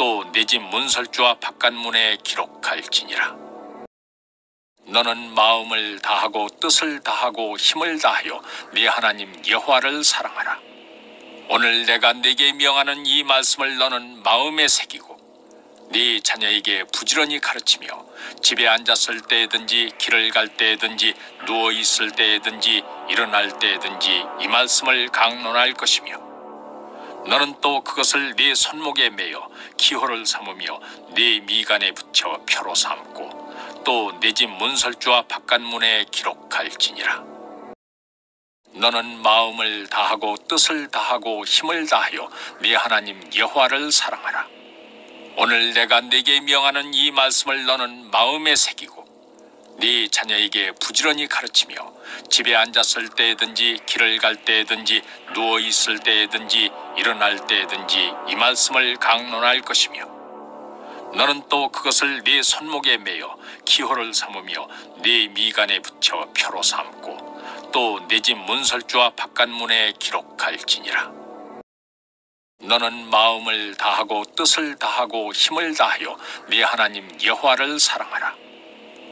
또 내 집 문설주와 바깥문에 기록할지니라. 너는 마음을 다하고 뜻을 다하고 힘을 다하여 네 하나님 여호와를 사랑하라. 오늘 내가 네게 명하는 이 말씀을 너는 마음에 새기고 네 자녀에게 부지런히 가르치며 집에 앉았을 때든지 길을 갈 때든지 누워 있을 때든지 일어날 때든지 이 말씀을 강론할 것이며 너는 또 그것을 네 손목에 매어 기호를 삼으며 네 미간에 붙여 표로 삼고 또내집 문설주와 바깥문에 기록할지니라. 너는 마음을 다하고 뜻을 다하고 힘을 다하여 네 하나님 여호와를 사랑하라. 오늘 내가 네게 명하는 이 말씀을 너는 마음에 새기고 네 자녀에게 부지런히 가르치며 집에 앉았을 때든지 길을 갈 때든지 누워 있을 때든지 일어날 때든지 이 말씀을 강론할 것이며 너는 또 그것을 네 손목에 매어 기호를 삼으며 네 미간에 붙여 표로 삼고 또내집 문설주와 바깥문에 기록할지니라 너는 마음을 다하고 뜻을 다하고 힘을 다하여 네 하나님 여호와를 사랑하라.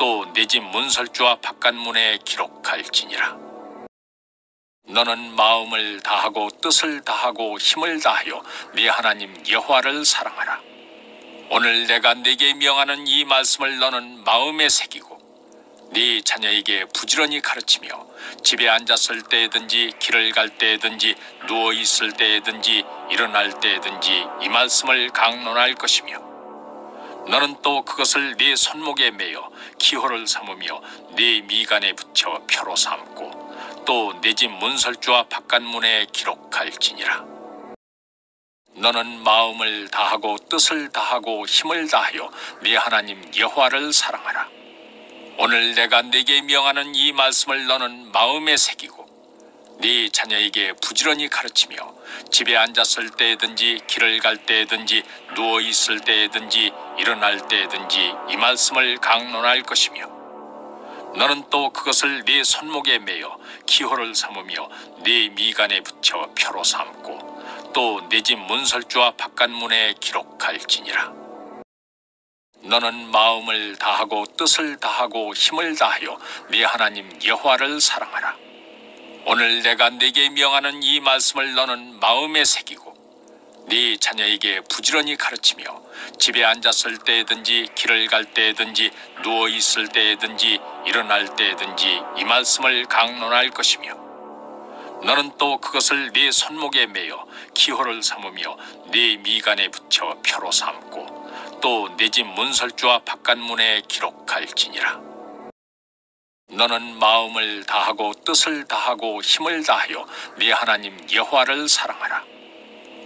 또 내 집 문설주와 바깥문에 기록할지니라. 너는 마음을 다하고 뜻을 다하고 힘을 다하여 네 하나님 여호와를 사랑하라. 오늘 내가 네게 명하는 이 말씀을 너는 마음에 새기고 네 자녀에게 부지런히 가르치며 집에 앉았을 때든지 길을 갈 때든지 누워 있을 때든지 일어날 때든지 이 말씀을 강론할 것이며 너는 또 그것을 네 손목에 매어 기호를 삼으며 네 미간에 붙여 표로 삼고 또내집 문설주와 바깥문에 기록할지니라. 너는 마음을 다하고 뜻을 다하고 힘을 다하여 네 하나님 여호와를 사랑하라. 오늘 내가 네게 명하는 이 말씀을 너는 마음에 새기고 네 자녀에게 부지런히 가르치며 집에 앉았을 때든지 길을 갈 때든지 누워 있을 때든지 일어날 때든지 이 말씀을 강론할 것이며 너는 또 그것을 네 손목에 매어 기호를 삼으며 네 미간에 붙여 표로 삼고 또내집 문설주와 바깥문에 기록할지니라 너는 마음을 다하고 뜻을 다하고 힘을 다하여 네 하나님 여호와를 사랑하라. 오늘 내가 네게 명하는 이 말씀을 너는 마음에 새기고 네 자녀에게 부지런히 가르치며 집에 앉았을 때든지 길을 갈 때든지 누워 있을 때든지 일어날 때든지 이 말씀을 강론할 것이며 너는 또 그것을 네 손목에 매어 기호를 삼으며 네 미간에 붙여 표로 삼고 또내집 문설주와 바깥문에 기록할지니라. 너는 마음을 다하고 뜻을 다하고 힘을 다하여 네 하나님 여호와를 사랑하라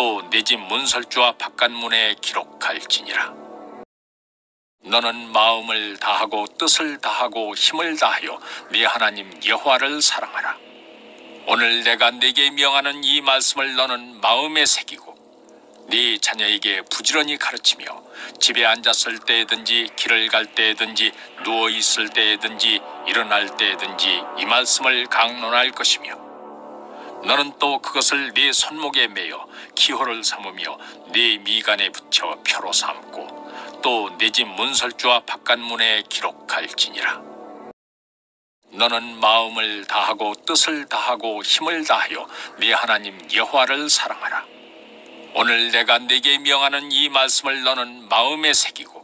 또내집 문설주와 바깥문에 기록할지니라. 너는 마음을 다하고 뜻을 다하고 힘을 다하여 네 하나님 여호와를 사랑하라. 오늘 내가 네게 명하는 이 말씀을 너는 마음에 새기고 네 자녀에게 부지런히 가르치며 집에 앉았을 때든지 길을 갈 때든지 누워 있을 때든지 일어날 때든지 이 말씀을 강론할 것이며 너는 또 그것을 네 손목에 매어 기호를 삼으며 네 미간에 붙여 표로 삼고 또내집 문설주와 바깥문에 기록할지니라 너는 마음을 다하고 뜻을 다하고 힘을 다하여 네 하나님 여호와를 사랑하라. 오늘 내가 네게 명하는 이 말씀을 너는 마음에 새기고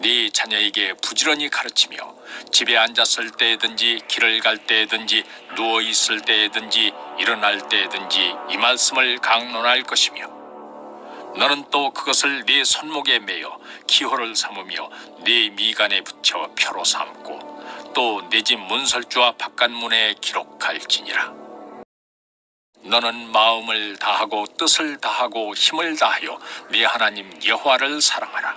네 자녀에게 부지런히 가르치며 집에 앉았을 때든지 길을 갈 때든지 누워 있을 때든지 일어날 때든지 이 말씀을 강론할 것이며 너는 또 그것을 네 손목에 매어 기호를 삼으며 네 미간에 붙여 표로 삼고 또 내 집 문설주와 바깥문에 기록할지니라. 너는 마음을 다하고 뜻을 다하고 힘을 다하여 네 하나님 여호와를 사랑하라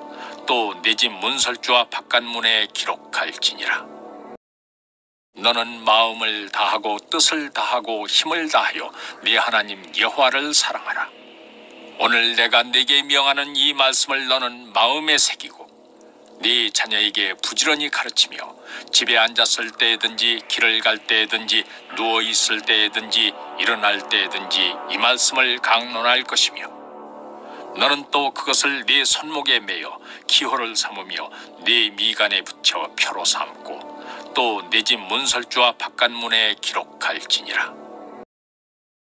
또 내 집 문설주와 바깥문에 기록할지니라. 너는 마음을 다하고 뜻을 다하고 힘을 다하여 네 하나님 여호와를 사랑하라. 오늘 내가 네게 명하는 이 말씀을 너는 마음에 새기고 네 자녀에게 부지런히 가르치며 집에 앉았을 때든지 길을 갈 때든지 누워 있을 때든지 일어날 때든지 이 말씀을 강론할 것이며 너는 또 그것을 네 손목에 매어 기호를 삼으며 네 미간에 붙여 표로 삼고 또내집 문설주와 바깥문에 기록할지니라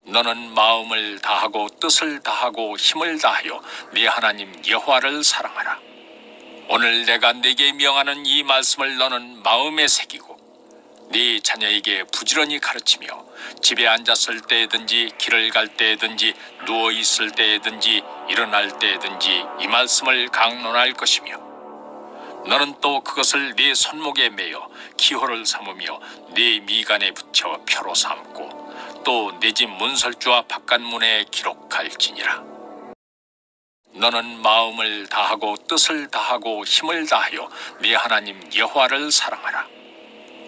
너는 마음을 다하고 뜻을 다하고 힘을 다하여 네 하나님 여호와를 사랑하라. 오늘 내가 네게 명하는 이 말씀을 너는 마음에 새기고 네 자녀에게 부지런히 가르치며 집에 앉았을 때든지 길을 갈 때든지 누워 있을 때든지 일어날 때든지 이 말씀을 강론할 것이며 너는 또 그것을 네 손목에 매어 기호를 삼으며 네 미간에 붙여 표로 삼고 또내집 문설주와 바깥문에 기록할지니라. 너는 마음을 다하고 뜻을 다하고 힘을 다하여 네 하나님 여호와를 사랑하라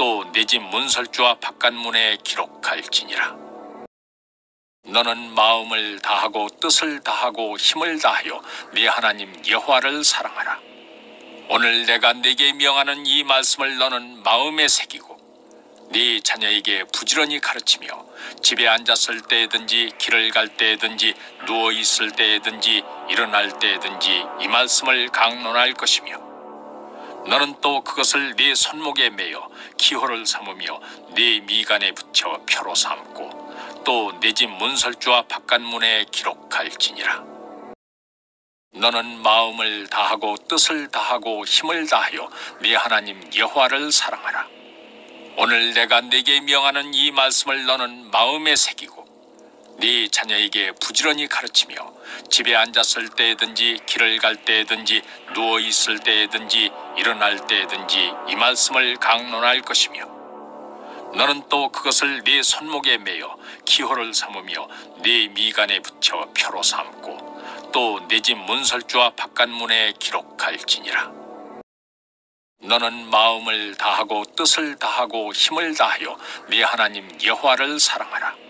또 내 집 문설주와 바깥문에 기록할지니라. 너는 마음을 다하고 뜻을 다하고 힘을 다하여 네 하나님 여호와를 사랑하라. 오늘 내가 네게 명하는 이 말씀을 너는 마음에 새기고 네 자녀에게 부지런히 가르치며 집에 앉았을 때든지 길을 갈 때든지 누워 있을 때든지 일어날 때든지 이 말씀을 강론할 것이며 너는 또 그것을 네 손목에 매어 기호를 삼으며 네 미간에 붙여 표로 삼고 또내집 문설주와 바깥문에 기록할지니라. 너는 마음을 다하고 뜻을 다하고 힘을 다하여 네 하나님 여호와를 사랑하라. 오늘 내가 네게 명하는 이 말씀을 너는 마음에 새기고 네 자녀에게 부지런히 가르치며 집에 앉았을 때든지 길을 갈 때든지 누워 있을 때든지 일어날 때든지 이 말씀을 강론할 것이며 너는 또 그것을 네 손목에 매어 기호를 삼으며 네 미간에 붙여 표로 삼고 또내집 문설주와 바깥문에 기록할지니라 너는 마음을 다하고 뜻을 다하고 힘을 다하여 네 하나님 여호와를 사랑하라.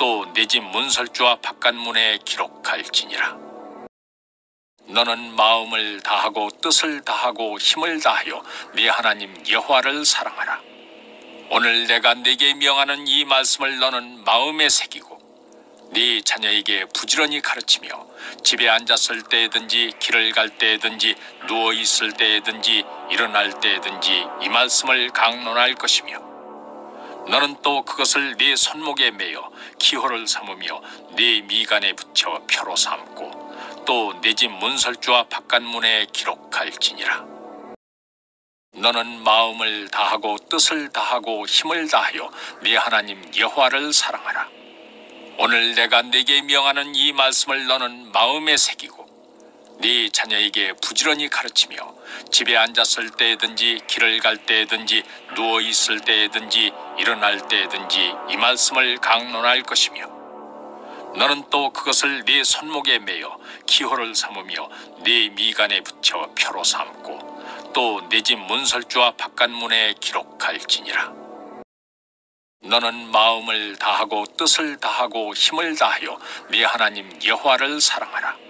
또 내 집 문설주와 바깥문에 기록할지니라. 너는 마음을 다하고 뜻을 다하고 힘을 다하여 네 하나님 여호와를 사랑하라. 오늘 내가 네게 명하는 이 말씀을 너는 마음에 새기고 네 자녀에게 부지런히 가르치며 집에 앉았을 때든지 길을 갈 때든지 누워 있을 때든지 일어날 때든지 이 말씀을 강론할 것이며 너는 또 그것을 네 손목에 매어 기호를 삼으며 네 미간에 붙여 표로 삼고 또내집 문설주와 바깥문에 기록할지니라. 너는 마음을 다하고 뜻을 다하고 힘을 다하여 네 하나님 여호와를 사랑하라. 오늘 내가 네게 명하는 이 말씀을 너는 마음에 새기고 네 자녀에게 부지런히 가르치며 집에 앉았을 때든지 길을 갈 때든지 누워 있을 때든지 일어날 때든지 이 말씀을 강론할 것이며 너는 또 그것을 네 손목에 매어 기호를 삼으며 네 미간에 붙여 표로 삼고 또내집 문설주와 바깥문에 기록할지니라 너는 마음을 다하고 뜻을 다하고 힘을 다하여 네 하나님 여호와를 사랑하라.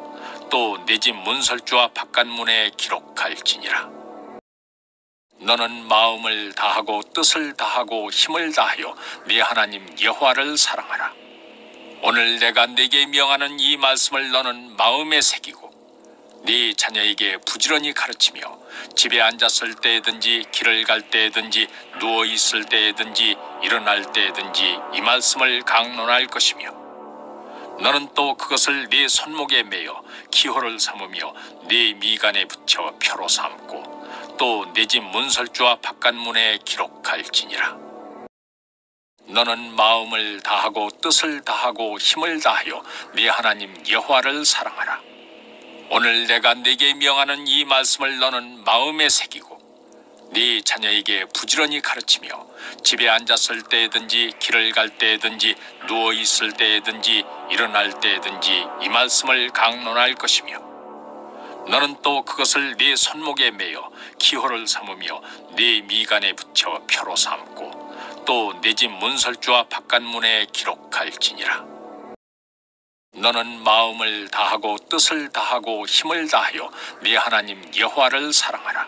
또 내 집 문설주와 바깥문에 기록할지니라. 너는 마음을 다하고 뜻을 다하고 힘을 다하여 네 하나님 여호와를 사랑하라. 오늘 내가 네게 명하는 이 말씀을 너는 마음에 새기고 네 자녀에게 부지런히 가르치며 집에 앉았을 때든지 길을 갈 때든지 누워 있을 때든지 일어날 때든지 이 말씀을 강론할 것이며 너는 또 그것을 네 손목에 매어 기호를 삼으며 네 미간에 붙여 표로 삼고 또내집 문설주와 바깥문에 기록할지니라. 너는 마음을 다하고 뜻을 다하고 힘을 다하여 네 하나님 여호와를 사랑하라. 오늘 내가 네게 명하는 이 말씀을 너는 마음에 새기고 네 자녀에게 부지런히 가르치며 집에 앉았을 때든지 길을 갈 때든지 누워 있을 때든지 일어날 때든지 이 말씀을 강론할 것이며 너는 또 그것을 네 손목에 매어 기호를 삼으며 네 미간에 붙여 표로 삼고 또내집 문설주와 바깥문에 기록할지니라 너는 마음을 다하고 뜻을 다하고 힘을 다하여 네 하나님 여호와를 사랑하라.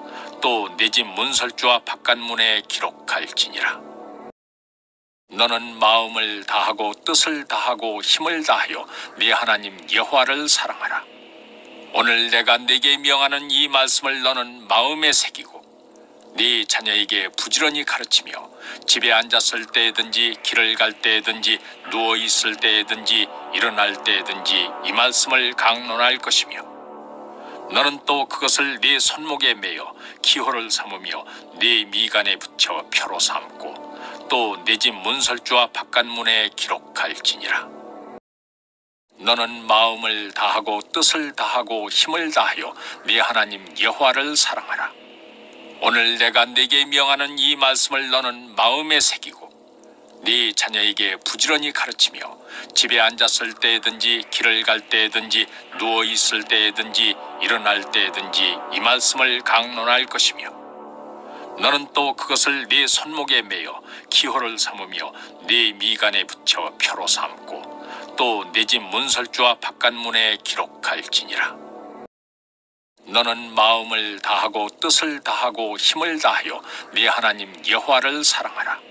또 내 집 문설주와 바깥문에 기록할지니라. 너는 마음을 다하고 뜻을 다하고 힘을 다하여 네 하나님 여호와를 사랑하라. 오늘 내가 네게 명하는 이 말씀을 너는 마음에 새기고 네 자녀에게 부지런히 가르치며 집에 앉았을 때든지 길을 갈 때든지 누워 있을 때든지 일어날 때든지 이 말씀을 강론할 것이며 너는 또 그것을 네 손목에 매어 기호를 삼으며 네 미간에 붙여 표로 삼고 또 내 집 문설주와 바깥문에 기록할지니라. 너는 마음을 다하고 뜻을 다하고 힘을 다하여 네 하나님 여호와를 사랑하라. 오늘 내가 네게 명하는 이 말씀을 너는 마음에 새기고 네 자녀에게 부지런히 가르치며 집에 앉았을 때든지 길을 갈 때든지 누워 있을 때든지 일어날 때든지 이 말씀을 강론할 것이며 너는 또 그것을 네 손목에 매어 기호를 삼으며 네 미간에 붙여 표로 삼고 또 내 집 문설주와 바깥문에 기록할지니라 너는 마음을 다하고 뜻을 다하고 힘을 다하여 네 하나님 여호와를 사랑하라.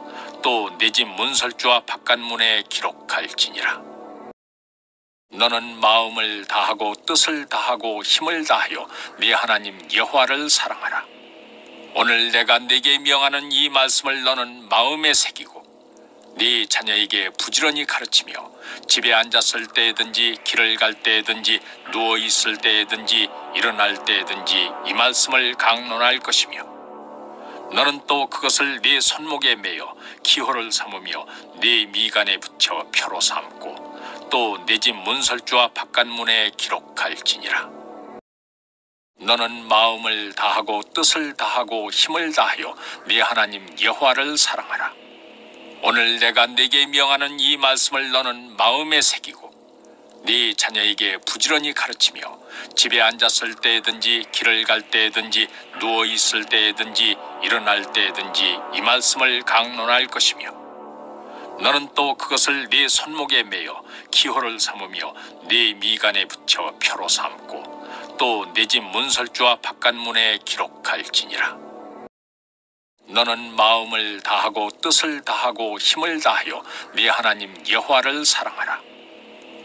또 내 집 문설주와 바깥문에 기록할지니라. 너는 마음을 다하고 뜻을 다하고 힘을 다하여 네 하나님 여호와를 사랑하라. 오늘 내가 네게 명하는 이 말씀을 너는 마음에 새기고 네 자녀에게 부지런히 가르치며 집에 앉았을 때든지 길을 갈 때든지 누워 있을 때든지 일어날 때든지 이 말씀을 강론할 것이며 너는 또 그것을 네 손목에 매어 기호를 삼으며 네 미간에 붙여 표로 삼고 또내집 문설주와 바깥문에 기록할지니라. 너는 마음을 다하고 뜻을 다하고 힘을 다하여 네 하나님 여호와를 사랑하라. 오늘 내가 네게 명하는 이 말씀을 너는 마음에 새기고 네 자녀에게 부지런히 가르치며 집에 앉았을 때든지 길을 갈 때든지 누워 있을 때든지 일어날 때든지 이 말씀을 강론할 것이며 너는 또 그것을 네 손목에 매어 기호를 삼으며 네 미간에 붙여 표로 삼고 또네집 문설주와 바깥문에 기록할지니라. 너는 마음을 다하고 뜻을 다하고 힘을 다하여 네 하나님 여호와를 사랑하라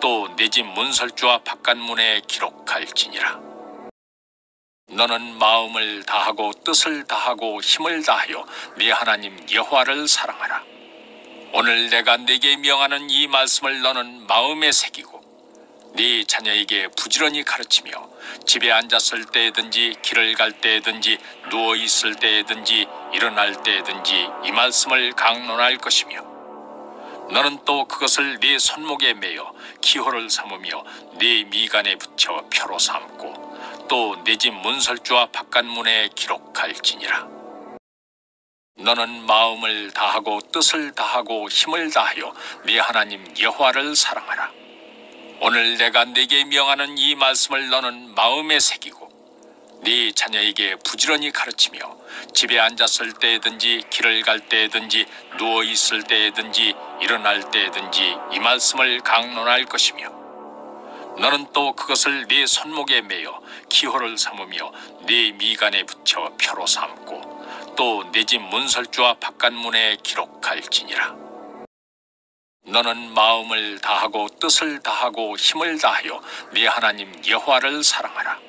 또 네 집 문설주와 바깥문에 기록할지니라 너는 마음을 다하고 뜻을 다하고 힘을 다하여 네 하나님 여호와를 사랑하라. 오늘 내가 네게 명하는 이 말씀을 너는 마음에 새기고 네 자녀에게 부지런히 가르치며 집에 앉았을 때든지 길을 갈 때든지 누워 있을 때든지 일어날 때든지 이 말씀을 강론할 것이며 너는 또 그것을 네 손목에 매어 기호를 삼으며 네 미간에 붙여 표로 삼고 또 네 집 문설주와 바깥문에 기록할지니라. 너는 마음을 다하고 뜻을 다하고 힘을 다하여 네 하나님 여호와를 사랑하라. 오늘 내가 네게 명하는 이 말씀을 너는 마음에 새기고 네 자녀에게 부지런히 가르치며 집에 앉았을 때든지 길을 갈 때든지 누워 있을 때든지 일어날 때든지 이 말씀을 강론할 것이며 너는 또 그것을 네 손목에 매어 기호를 삼으며 네 미간에 붙여 표로 삼고 또네집 문설주와 바깥문에 기록할지니라. 너는 마음을 다하고 뜻을 다하고 힘을 다하여 네 하나님 여호와를 사랑하라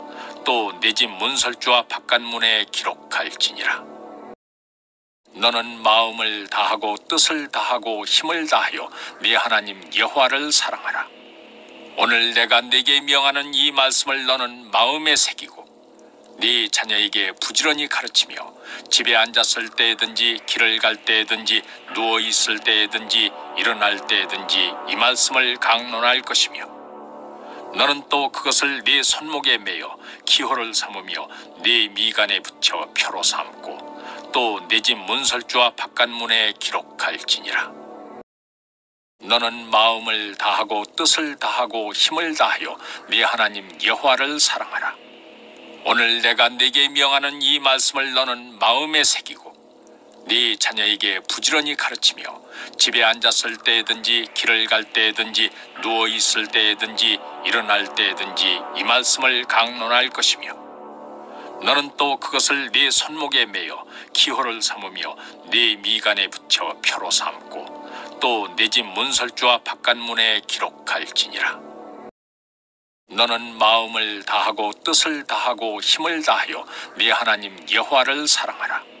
또 네 집 문설주와 바깥문에 기록할지니라 너는 마음을 다하고 뜻을 다하고 힘을 다하여 네 하나님 여호와를 사랑하라. 오늘 내가 네게 명하는 이 말씀을 너는 마음에 새기고 네 자녀에게 부지런히 가르치며 집에 앉았을 때든지 길을 갈 때든지 누워 있을 때든지 일어날 때든지 이 말씀을 강론할 것이며 너는 또 그것을 네 손목에 매어 기호를 삼으며 네 미간에 붙여 표로 삼고 또 네 집 문설주와 바깥문에 기록할지니라. 너는 마음을 다하고 뜻을 다하고 힘을 다하여 네 하나님 여호와를 사랑하라. 오늘 내가 네게 명하는 이 말씀을 너는 마음에 새기고 네 자녀에게 부지런히 가르치며 집에 앉았을 때든지 길을 갈 때든지 누워 있을 때든지 일어날 때든지 이 말씀을 강론할 것이며 너는 또 그것을 네 손목에 매어 기호를 삼으며 네 미간에 붙여 표로 삼고 또네집 문설주와 바깥문에 기록할지니라 너는 마음을 다하고 뜻을 다하고 힘을 다하여 네 하나님 여호와를 사랑하라.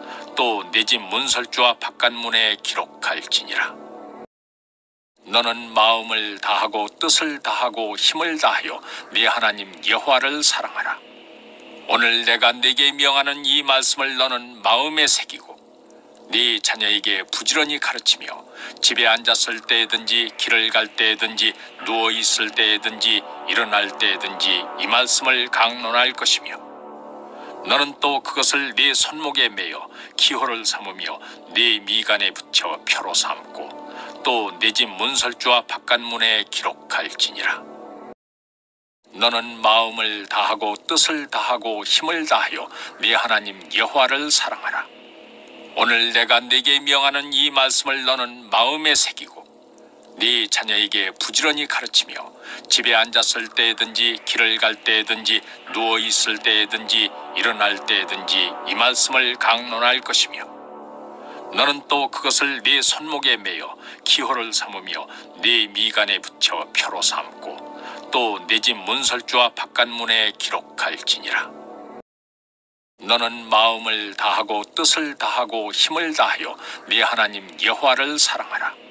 또 내 집 문설주와 바깥문에 기록할지니라. 너는 마음을 다하고 뜻을 다하고 힘을 다하여 네 하나님 여호와를 사랑하라. 오늘 내가 네게 명하는 이 말씀을 너는 마음에 새기고 네 자녀에게 부지런히 가르치며 집에 앉았을 때든지 길을 갈 때든지 누워 있을 때든지 일어날 때든지 이 말씀을 강론할 것이며 너는 또 그것을 네 손목에 매어 기호를 삼으며 네 미간에 붙여 표로 삼고 또내집 문설주와 바깥문에 기록할지니라. 너는 마음을 다하고 뜻을 다하고 힘을 다하여 네 하나님 여호와를 사랑하라. 오늘 내가 네게 명하는 이 말씀을 너는 마음에 새기고 네 자녀에게 부지런히 가르치며 집에 앉았을 때든지 길을 갈 때든지 누워 있을 때든지 일어날 때든지 이 말씀을 강론할 것이며 너는 또 그것을 네 손목에 매어 기호를 삼으며 네 미간에 붙여 표로 삼고 또내집 문설주와 바깥문에 기록할지니라. 너는 마음을 다하고 뜻을 다하고 힘을 다하여 네 하나님 여호와를 사랑하라.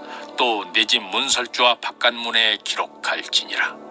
또 내 집 문설주와 바깥문에 기록할지니라.